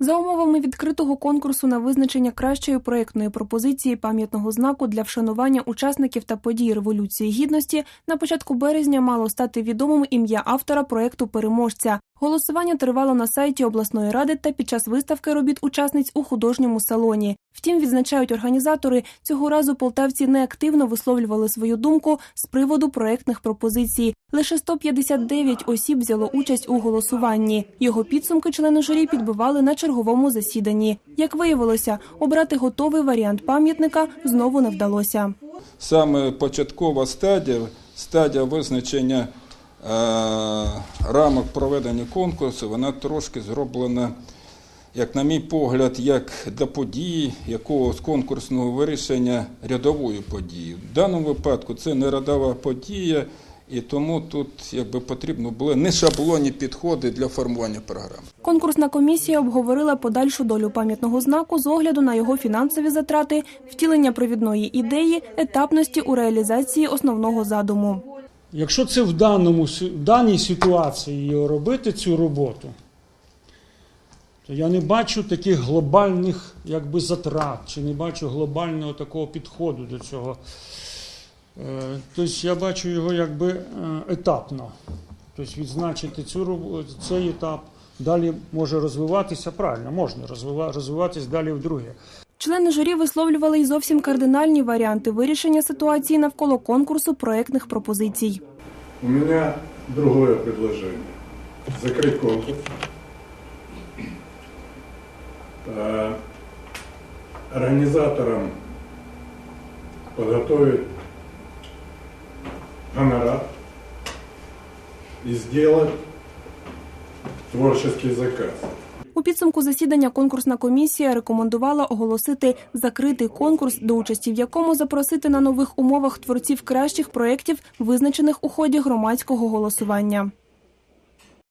За умовами відкритого конкурсу на визначення кращої проєктної пропозиції пам'ятного знаку для вшанування учасників та подій Революції Гідності на початку березня мало стати відомим ім'я автора проєкту переможця. Голосування тривало на сайті обласної ради та під час виставки робіт учасниць у художньому салоні. Втім, відзначають організатори, цього разу полтавці неактивно висловлювали свою думку з приводу проєктних пропозицій. Лише 159 осіб взяло участь у голосуванні. Його підсумки члени журі підбивали на черговому засіданні. Як виявилося, обрати готовий варіант пам'ятника знову не вдалося. Саме початкова стадія, стадія визначення е, рамок проведення конкурсу, вона трошки зроблена, як на мій погляд, як для події, якогось конкурсного вирішення рядової події. В даному випадку це не рядова подія, і тому тут якби потрібно були не шаблонні підходи для формування програм. Конкурсна комісія обговорила подальшу долю пам'ятного знаку з огляду на його фінансові затрати, втілення провідної ідеї, етапності у реалізації основного задуму. Якщо це в, даному, в даній ситуації робити цю роботу, то я не бачу таких глобальних якби, затрат, чи не бачу глобального такого підходу до цього. Е, Тобто я бачу його якби е, етапно. Тобто відзначити цю, цей етап, далі може розвиватися правильно, можна розвиватися далі в друге. Члени журі висловлювали й зовсім кардинальні варіанти вирішення ситуації навколо конкурсу проєктних пропозицій. У меня другое предложение. Закрыть конкурс. Э, Организаторам подготовить гонорар и сделать творческий заказ. У підсумку засідання конкурсна комісія рекомендувала оголосити закритий конкурс, до участі в якому запросити на нових умовах творців кращих проєктів, визначених у ході громадського голосування.